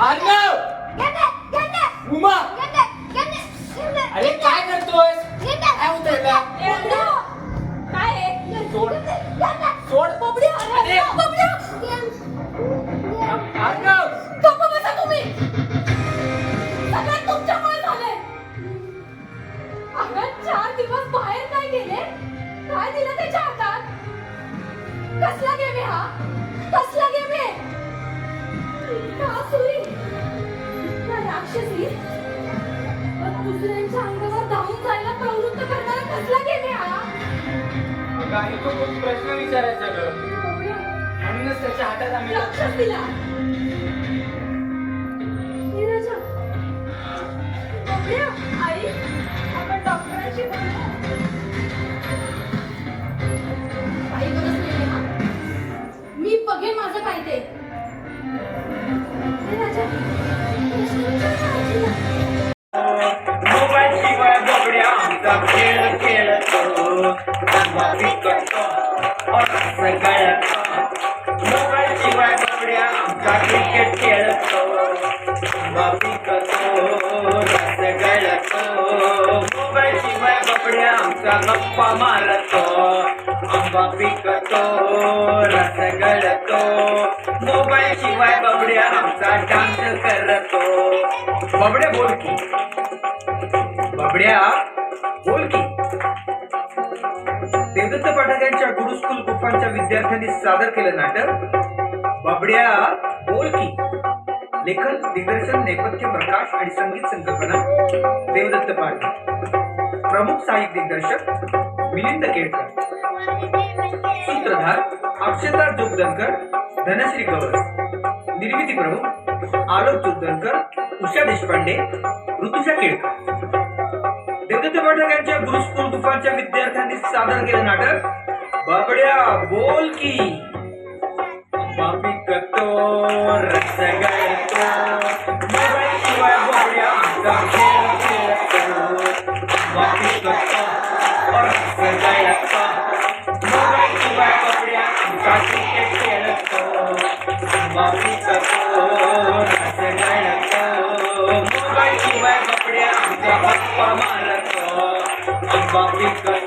अर्णव उमा! अरे काय करतोय काय होतंय काय सोड. सोड. अरे अर्णव चार दिवस बाहेर नाही गेले. काय दिलं त्याच्या हातात. कसला गेम हा? कसला काही तो खूप प्रश्न विचारायचा ग? गौऱ्या, म्हणूनच त्याच्या हातात आम्ही राक्षस दिला. आई आपण डॉक्टरांशी बोलू. गप्पा मारतो आंबा पिकतो रस गळतो मोबाईल शिवाय बबड्या आमचा डान्स करतो. बबड्या बोल की. बाबड्या देवदत्त पाठक यांच्या गुरुस्कुल गुफांच्या विद्यार्थ्यांनी सादर केलं नाटक. बाबड्या बोल की. लेखन दिग्दर्शन नेपथ्य प्रकाश आणि संगीत संकल्पना देवदत्त पाठक प्रमुख साहित्य दिग्दर्शक मिलिंद केळकर. सूत्रधार अक्षता जोगदनकर धनश्री गवस. निर्मिती प्रमुख आलोक जोगदनकर उषा देशपांडे ऋतुषा केळकर. देवदत्त पाठक यांच्या विद्यार्थ्यांनी सादर केलं नाटक. बाबड्या बोल की. बाबी कतो रस मोबाईल शिवाय बाबड्या आमचा खेळ खेळतो. रस मोबाईल शिवाय बाबड्या आमचा क्रिकेट खेळतो. रस मोबाईल शिवाय बाबड्या आमचा गप्पा मारतो. बाबी कतो